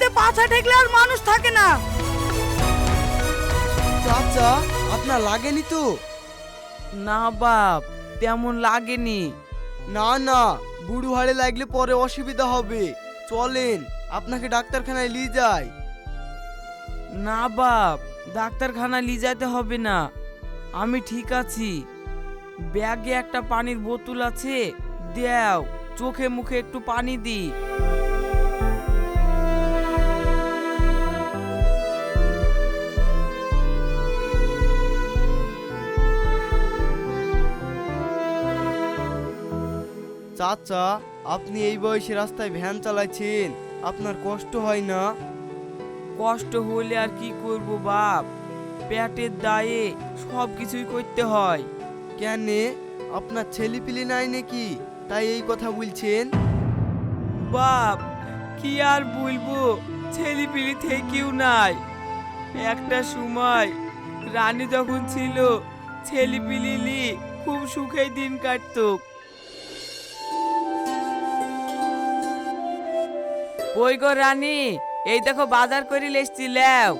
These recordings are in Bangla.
গাড়িতে পাছা ঠেকলে আর মানুষ থাকে না। চাচা আপনার লাগেনি তো? না বাপ তেমন লাগেনি। না না বুড়ো হাড়ে লাগলে পরে অসুবিধা হবে। চলেন আপনাকে ডাক্তারখানায় নিয়ে যাই। না বাপ ডাক্তারখানায় নিয়ে যেতে হবে না। আমি ঠিক আছি। ব্যাগে একটা পানির বোতল আছে দেও চোখে মুখে একটু পানি দি চাচা আপনি এই বয়সে রাস্তায় ভ্যান চালাচ্ছেন আপনার কষ্ট হয় না? কষ্ট হলে আর কি করব বাপ? পেটের দায়ে সব কিছুই করতে হয়। কেন? আপনার ছেলে পিলি নাই নাকি? তাই এই কথা বলছেন? বাপ কি আর বলব? ছেলে পিলি থেকেও নাই। একটা সময় রানী যখন ছিল ছেলে পিলিলি খুব সুখে দিন কাটতো। কই গো রানী, এই দেখো বাজার করি করে লেসছিলাম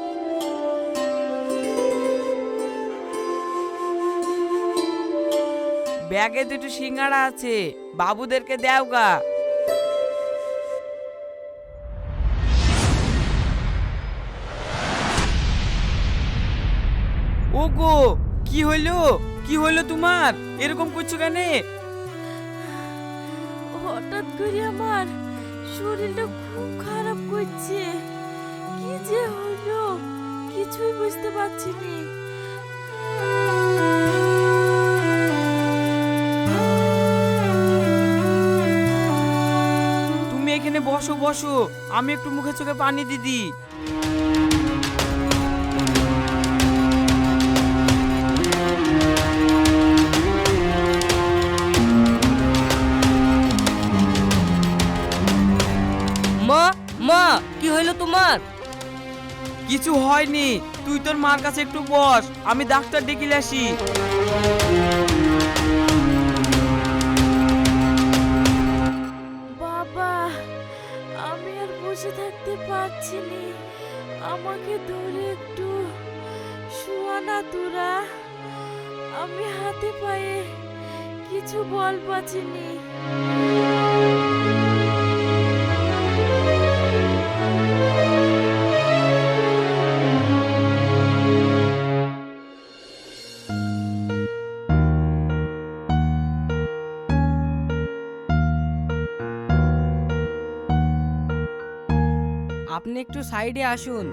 ব্যাগে দুটো সিঙ্গাড়া আছে, বাবুদেরকে দেও গা। ওগো কি হইল? কি হইল তোমার? এরকম করছ কেন? হঠাৎ করে আমার শরীরটা খুব খারাপ করছে। কি যে হলো? কিছুই বুঝতে পারছি না। তুমি এখানে বসো বসো। আমি একটু মুখে চোখে পানি দিদি কি হইল তোমার? কিছু হয়নি। তুই তোর মার কাছে একটু বস আমি ডাক্তার ডেকে আসি। বাবা আমি আর বসে থাকতে পারছি না আমাকে ধরে একটু শোয়ানা তোরা। আমি হাতে পায়ে কিছু বল পাচ্ছিনি একটু সাইডে আসুন।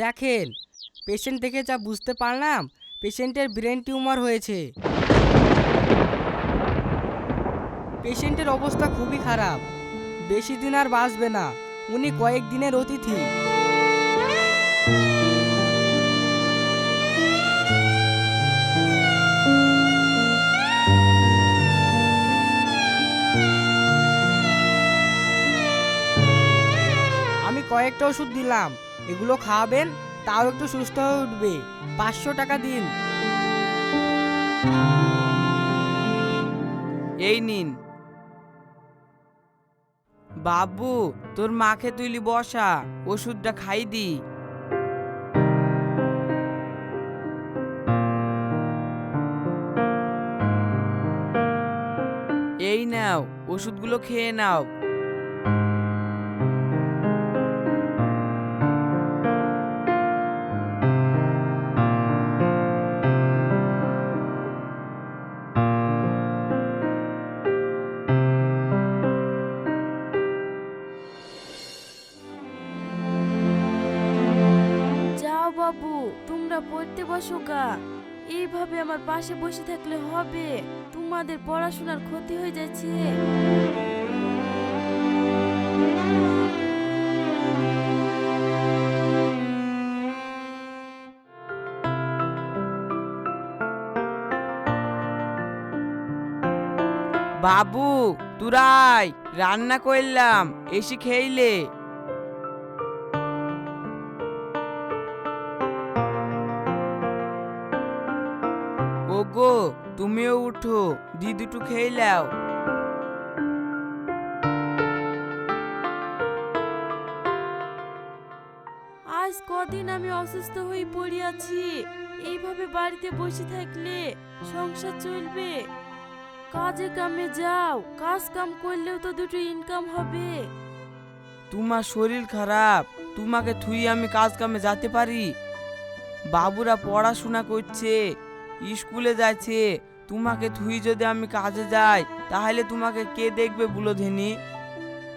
দেখেন পেশেন্ট দেখে যা বুঝতে পারলাম পেশেন্টের ব্রেন টিউমার হয়েছে। পেশেন্টের অবস্থা খুবই খারাপ। বেশি দিন আর বাঁচবে না। উনি কয়েক দিনের অতিথি। কয়েকটা ওষুধ দিলাম। এগুলো খাওয়াবেন, তাও একটু সুস্থ হয়ে উঠবে। পাঁচশো টাকা দিন। এই নিন। বাবু, তোর মাকে তুইলি বসা, ওষুধটা খাই দি। এই নাও, ওষুধগুলো খেয়ে নাও। গা এইভাবে আমার পাশে বসে থাকলে হবে। তোমাদের পড়াশোনার ক্ষতি হয়ে যাচ্ছে। বাবু, তুরাই, রান্না করলাম, এসে খেইলে। তুমিও উঠো দি দুটো খেয়ে নাও। আজ কদিন আমি অসুস্থ হয়ে পড়ে আছি এইভাবে বাড়িতে বসে থাকলে সংসার চলবে। কাজে কামে যাও কাজ কাম করলেও তো দুটো ইনকাম হবে। তোমার শরীর খারাপ তোমাকে থুই আমি কাজ কামে যেতে পারি? বাবুরা পড়াশোনা করছে স্কুলে যাচ্ছে তোমাকে থুই যদি আমি কাজে যাই তাহলে তোমাকে কে দেখবে বুলো ধেনি?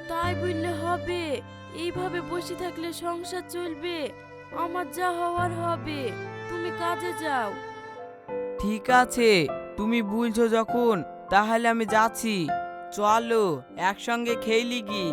তাই বললে হবে। এইভাবে বসে থাকলে সংসার চলবে। আমার যা হওয়ার হবে। তুমি কাজে যাও। ঠিক আছে তুমি বলছো যখন তাহলে আমি যাচ্ছি। চলো একসঙ্গে খেয়ে কি?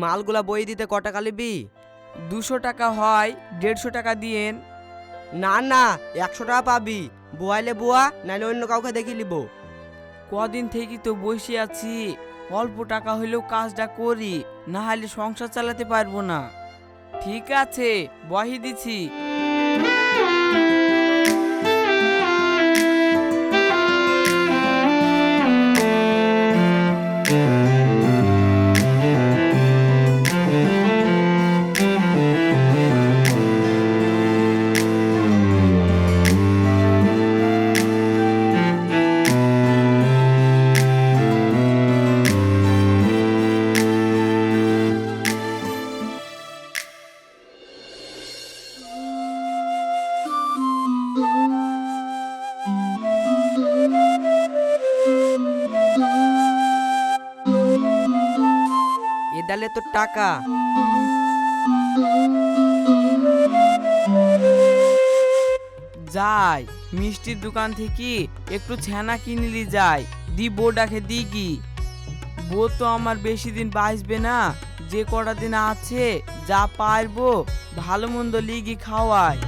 মালগুলা বই দিতে ক টাকা নিবি দুশো টাকা হয়, দেড়শো টাকা দিয়েন। না না, একশো টাকা পাবি। বুয়াইলে বোয়া নাহলে অন্য কাউকে দেখি নিব। কদিন থেকে তো বসে আছি, অল্প টাকা হলেও কাজটা করি, না হলে সংসার চালাতে পারব না। ঠিক আছে, বহি দিছি। ডালে তোর টাকা। যাই, মিষ্টির দোকান থেকে একটু ছানা কিনলি যাই। দি বউটাকে দি কি বউ তো আমার বেশি দিন বাঁচবে না। যে কটা দিন আছে, যা পারব, ভালো মন্দ লিগি খাওয়াই।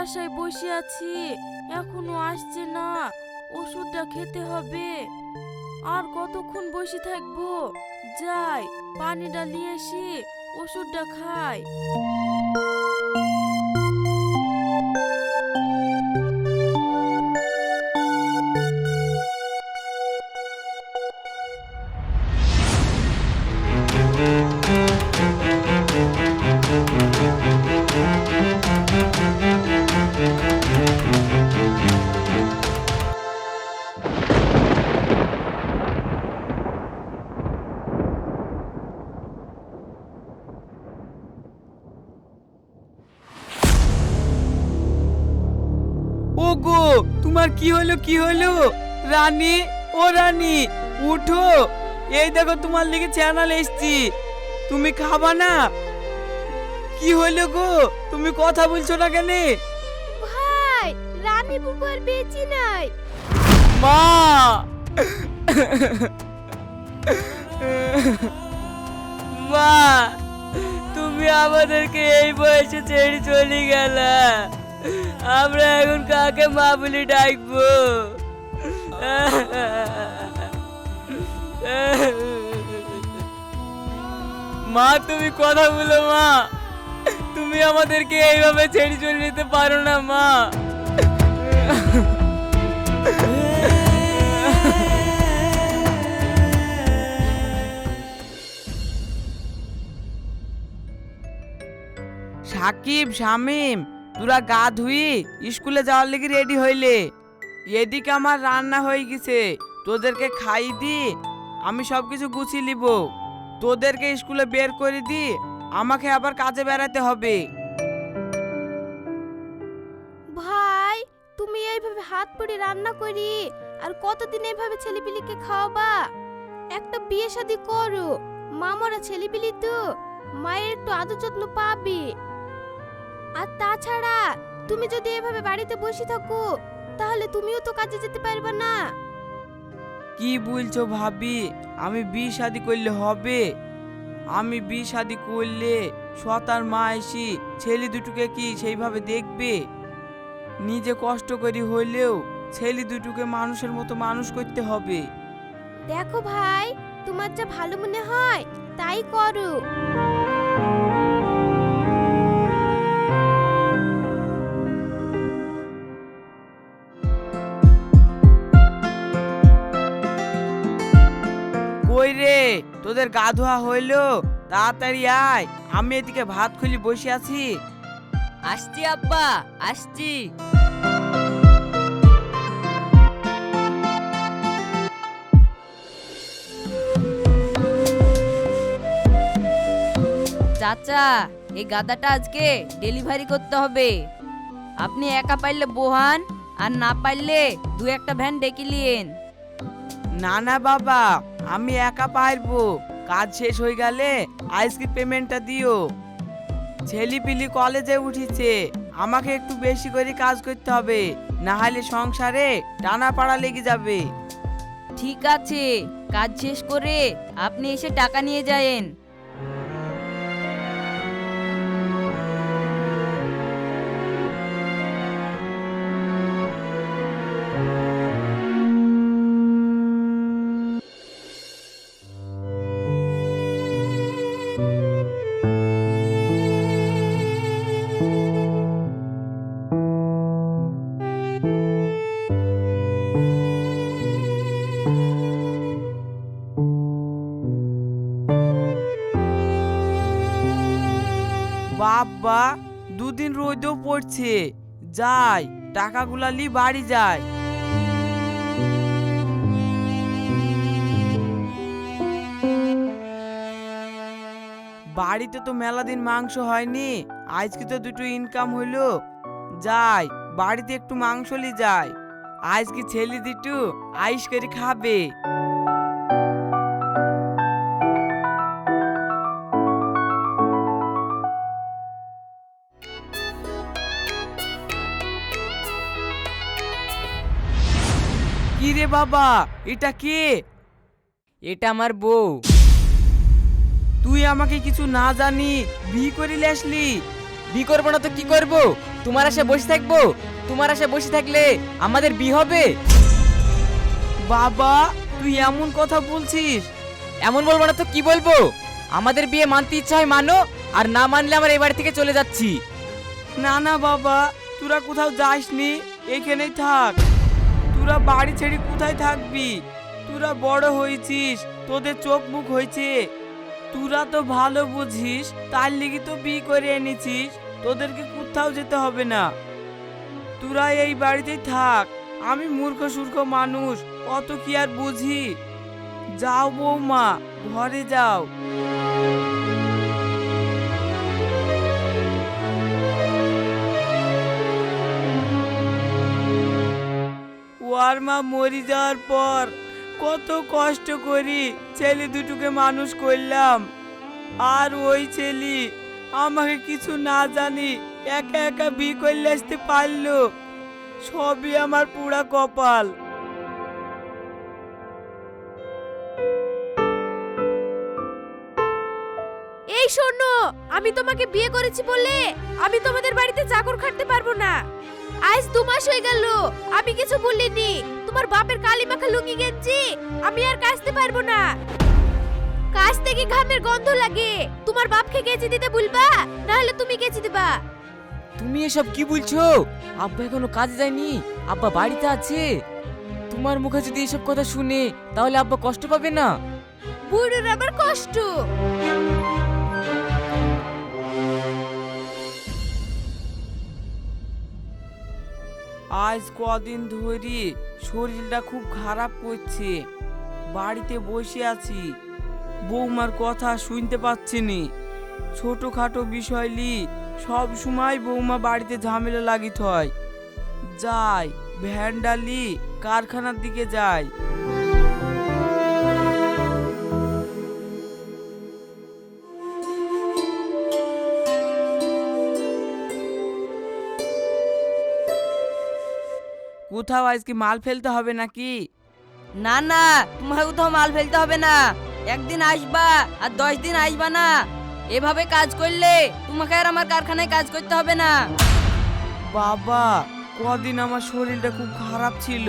আশায় বসে আছি, এখনও আসছে না, ওষুধটা খেতে হবে। আর কতক্ষণ বসে থাকব? যাই, পানিটা নিয়ে এসে ওষুধটা খাই। তোমার কি হলো কি হলো? রানী ও রানী উঠো। এই দেখো তোমার লিগে চ্যানেল এসছি। তুমি খাবা না? কি হলো গো? তুমি কথা বলছো না কেন? ভাই রানী বুবুর বেঁচে নাই। মা! মা তুমি আমাদেরকে এই বয়সে ছেড়ে চলে গেলা। আমরা এখন কাকে মা বলে ডাকবো? মা, তুমি কথা বলো, মা। তুমি আমাদেরকে এইভাবে ছেড়ে চলে যেতে পারো না, মা। সাকিব, শামিম তোরা গা ধুই স্কুলে যাওয়ার লেগে রেডি হইলে। এদিকে আমার রান্না হয়ে গেছে। তোদেরকে খাই দি, আমি সব কিছু গুছিয়ে নিব। তোদেরকে স্কুলে বের করে দি, আমাকে আবার কাজে বেড়াতে হবে। ভাই, তুমি এইভাবে হাত পড়ে রান্না করি, আর কতদিন এইভাবে ছেলেপিলিকে খাওয়াবা? একটা বিয়ে শাদি করো, মামারা ছেলেপিলি তো, মায়ের একটু আদর যত্ন পাবে। আর তাছাড়া তুমি যদি এভাবে বাড়িতে বসে থাকো তাহলে তুমিও তো কাজে যেতে পারবে না। কি বলছো ভাবি? আমি বি শাদি করলে হবে? আমি বি শাদি করলে সতার মা এসি ছেলে দুটোকে কি সেইভাবে দেখবে? নিজে কষ্ট করি হইলেও ছেলে দুটোকে মানুষের মতো মানুষ করতে হবে। দেখো ভাই তোমার যা ভালো মনে হয় তাই করো। কই রে তোদের গা ধোয়া হইল তাড়াতাড়ি আয় আমি এদিকে ভাত খুলি বসে আছি। আসছি আব্বা আসছি। চাচা এই গাদাটা আজকে ডেলিভারি করতে হবে। আপনি একা পাইলে বোহান আর না পাইলে দু একটা ভ্যান ডেকে লিয়েন না না বাবা আমি একা পারব। কাজ শেষ হয়ে গেলে আইসক্রিম পেমেন্টটা দিও। ছেলিপিলি কলেজে উঠেছে। আমাকে একটু বেশি করে কাজ করতে হবে না হলে সংসারে টানা পাড়া লেগে যাবে। ঠিক আছে, কাজ শেষ করে আপনি এসে টাকা নিয়ে যায়েন। পড়ছে যাই, টাকাগুলা লি, বাড়ি যায় বাড়িতে তো মেলা দিন মাংস হয়নি, আজকে তো দুটো ইনকাম হইল। যাই, বাড়িতে একটু মাংস লি যায় আজকে ছেলে দুটো আইস করে খাবে। বাবা, এটা কে? এটা আমার বউ। তুই আমাকে কিছু না জানি বি করে আসলি। বি করব না তো কি করব? তোমার আশে বসে থাকব? তোমার আশে বসে থাকলে আমাদের বি হবে? বাবা, তুই এমন কথা বলছিস। এমন বলব না তো কি বলব? আমাদের বিয়ে মানতে ইচ্ছা হয় মানো, আর না মানলে আমরা এই বাড়ি থেকে চলে যাচ্ছি। না না বাবা, তোরা কোথাও যাসনি, এখানেই থাক। তোরা বাড়ি ছেড়ে কোথায় থাকবি? তোরা বড় হয়েছিস, তোদের চোখ মুখ হয়েছে। তোরা তো ভালো বুঝিস, তার লিগে তো বিয়ে করে এনেছিস, তোদেরকে কোথাও যেতে হবে না। তোরা এই বাড়িতেই থাক, আমি মূর্খ সূর্খ মানুষ, অত কি আর বুঝি? যাও বৌমা, ঘরে যাও। ওর মা মরে যাওয়ার পর কত কষ্ট করি ছেলে দুটোকে মানুষ করলাম। আর ওই ছেলে আমাকে কিছু না জানি একা একা বি করলে আসতে পারল। সবই আমার পুরা কপাল। এই শোনো, আমি তোমাকে বিয়ে করেছি বলে আমি তোমাদের বাড়িতে চাকর খাটতে পারব না। আজ দু মাস হয়ে গেল। আমি কিছু বলিনি। তোমার বাপের কালি মাখা লুঙ্গি গেঞ্জি আমি আর কাচতে পারব না। কাজ থেকে ঘামের গন্ধ লাগে? তোমার বাপকে কেচি দিতে বলবা? নাহলে তুমি কেচি দিবা। তুমি এসব কি বলছো? আব্বা এখনও কাজে যায়নি। আব্বা বাড়িতে আছে। তোমার মুখে যদি এসব কথা শুনে তাহলে আব্বা কষ্ট পাবে না? বুড়োর আবার কষ্ট। আজ কদিন ধরে শরীরটা খুব খারাপ করছে। বাড়িতে বসে আছি। বৌমার কথা শুনতে পাচ্ছি নি। ছোটোখাটো বিষয় লি সব সময় বৌমা বাড়িতে ঝামেলা লাগিত হয়। যাই ভ্যান্ডালি কারখানার দিকে যাই। কোথাও আজকে মাল ফেলতে হবে নাকি? না না তোমাকে কোথাও মাল ফেলতে হবে না। একদিন আসবা আর দশ দিন আসবা না। এভাবে কাজ করলে তোমাকে আর আমার কারখানায় কাজ করতে হবে না। বাবা কদিন আমার শরীরটা খুব খারাপ ছিল।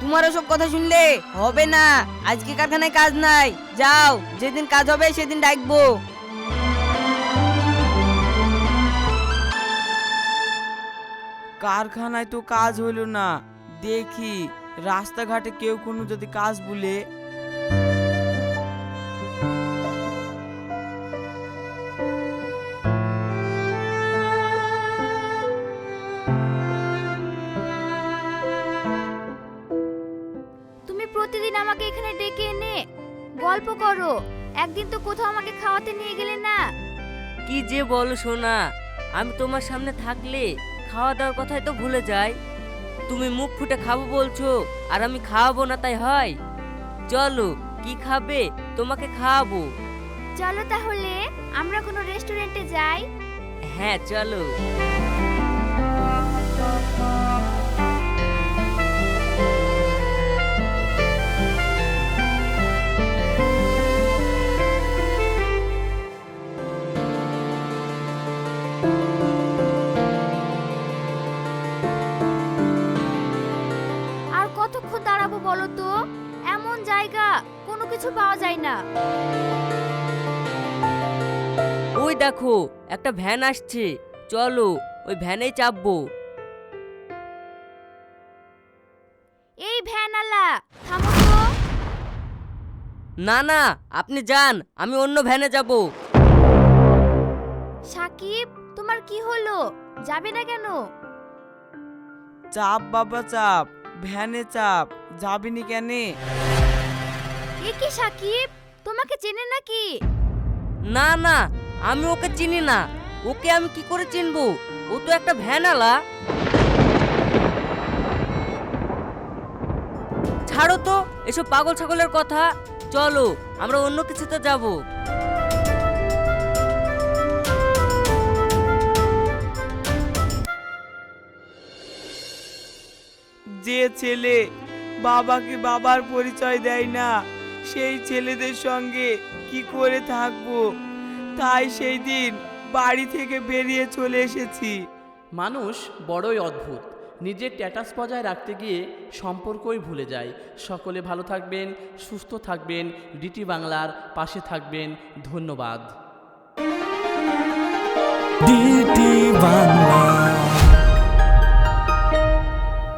তোমার ওসব কথা শুনলে হবে না। আজকে কারখানায় কাজ নাই। যাও যেদিন কাজ হবে সেদিন ডাকবো। কারখানায় তো কাজ হলো না। দেখি রাস্তাঘাটে কেউ কোনো যদি কাজ বলে। তুমি প্রতিদিন আমাকে এখানে ডেকে এনে গল্প করো। একদিন তো কোথাও আমাকে খাওয়াতে নিয়ে গেলে না। কি যে বলো সোনা আমি তোমার সামনে থাকলে খাওয়া দাওয়ার কথাই তো ভুলে যাই। তুমি মুখ ফুটে খাব বলছো আর আমি খাওয়াবো না তাই হয়? চলো কি খাবে? তোমাকে খাওয়াবো। চলো তাহলে আমরা কোনো রেস্টুরেন্টে যাই। হ্যাঁ চলো। দেখো একটা ভ্যান আসছে। চলো ওই ভ্যানে চাপবো। এই ভ্যানালা থামো তো। না না আপনি যান আমি অন্য ভ্যানে যাব। সাকিব তোমার কি হলো? যাবে না কেন? চাপ বাবা চাপ। ভ্যানে চাপ। যাবিনি কেনে? এ কি সাকিব? তোমাকে চেনে নাকি? না না আমি ওকে চিনি না। ওকে আমি কি করে চিনবো? ও তো একটা ভ্যানালা ছাড়ো তো, এসব পাগল ছাগলের কথা। চলো, আমরা অন্য কিছুতে যাব। যে ছেলে বাবাকে বাবার পরিচয় দেয় না, সেই ছেলেদের সঙ্গে কি করে থাকব? তাই সেই দিন বাড়ি থেকে বেরিয়ে চলে এসেছি। মানুষ বড়ই অদ্ভুত। নিজের ট্যাটাস বজায় রাখতে গিয়ে সম্পর্কই ভুলে যায়। সকলে ভালো থাকবেন সুস্থ থাকবেন ডিটি বাংলার পাশে থাকবেন। ধন্যবাদ। ডিটি বাংলা।